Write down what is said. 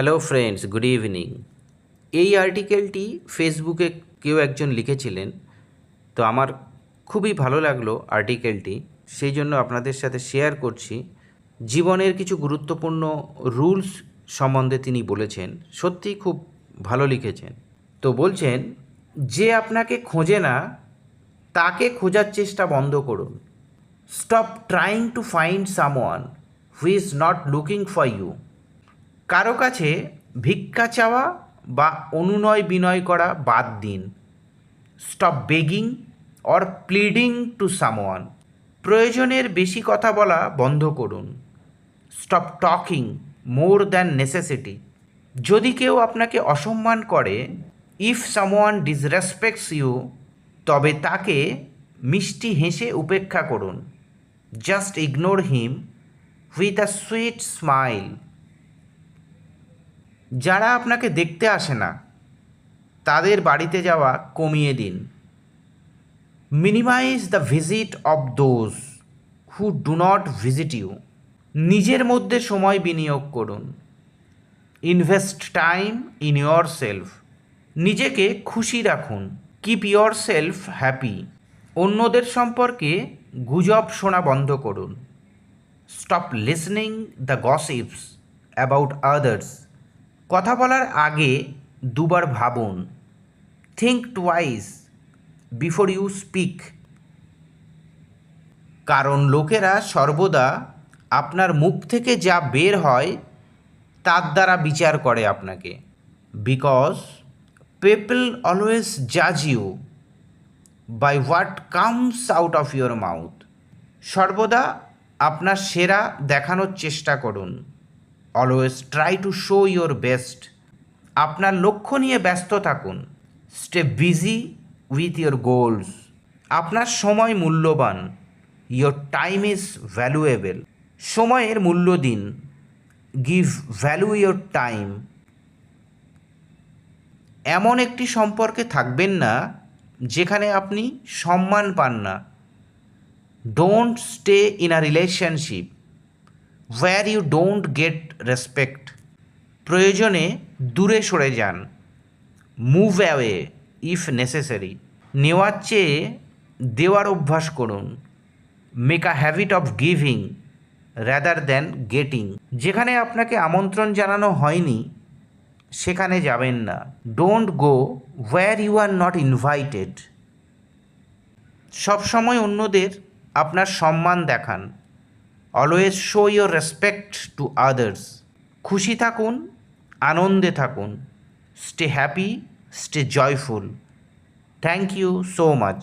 Hello friends good evening এই আর্টিকেলটি ফেসবুকে কেউ একজন লিখেছিলেন, তো আমার খুবই ভালো লাগল আর্টিকেলটি সেই জন্য আপনাদের সাথে শেয়ার করছি। জীবনের কিছু গুরুত্বপূর্ণ রুলস সম্বন্ধে তিনি বলেছেন, সত্যিই খুব ভালো লিখেছেন। তো বলছেন, যে আপনাকে খোঁজে না, তাকে খোঁজার চেষ্টা বন্ধ করুন। Stop trying to find someone who is not looking for you কারও কাছে ভিক্ষা চাওয়া বা অনুনয় বিনয় করা বাদ দিন। Stop begging or pleading to someone প্রয়োজনের বেশি কথা বলা বন্ধ করুন। Stop talking more than necessity যদি কেউ আপনাকে অসম্মান করে ইফ সামওয়ান ডিসরেসপেক্টস ইউ তবে তাকে মিষ্টি হেসে উপেক্ষা করুন। Just ignore him with a sweet smile যারা আপনাকে দেখতে আসে না, তাদের বাড়িতে যাওয়া কমিয়ে দিন। Minimize the visit of those who do not visit you নিজের মধ্যে সময় বিনিয়োগ করুন। Invest time in your self নিজেকে খুশি রাখুন। কিপ ইয়োর সেলফ হ্যাপি অন্যদের সম্পর্কে গুজব শোনা বন্ধ করুন। Stop listening the gossips about others কথা বলার আগে দুবার ভাবুন। Think twice before you speak কারণ লোকেরা সর্বদা আপনার মুখ থেকে যা বের হয়, তার দ্বারা বিচার করে আপনাকে। বিকজ পিপল অলওয়েজ জাজ you by what comes out of your mouth সর্বদা আপনার সেরা দেখানোর চেষ্টা করুন। Always try to show your best আপনার লক্ষ্য নিয়ে ব্যস্ত থাকুন। Stay busy with your goals আপনার সময় মূল্যবান। ইয়োর টাইম ইজ ভ্যালুয়েবল সময়ের মূল্য দিন। গিভ ভ্যালু ইয়োর টাইম এমন একটি সম্পর্কে থাকবেন না, যেখানে আপনি সম্মান পান না। Don't stay in a relationship where you don't get respect প্রয়োজনে দূরে সরে যান। মুভ অ্যাওয়ে ইফ নেসেসারি নেওয়ার চেয়ে দেওয়ার অভ্যাস করুন। Make a habit of giving rather than getting যেখানে আপনাকে আমন্ত্রণ জানানো হয়নি, সেখানে যাবেন না। Don't go where you are not invited সবসময় অন্যদের আপনার সম্মান দেখান। Always show your respect to others খুশি থাকুন, আনন্দে থাকুন। Stay happy stay joyful thank you so much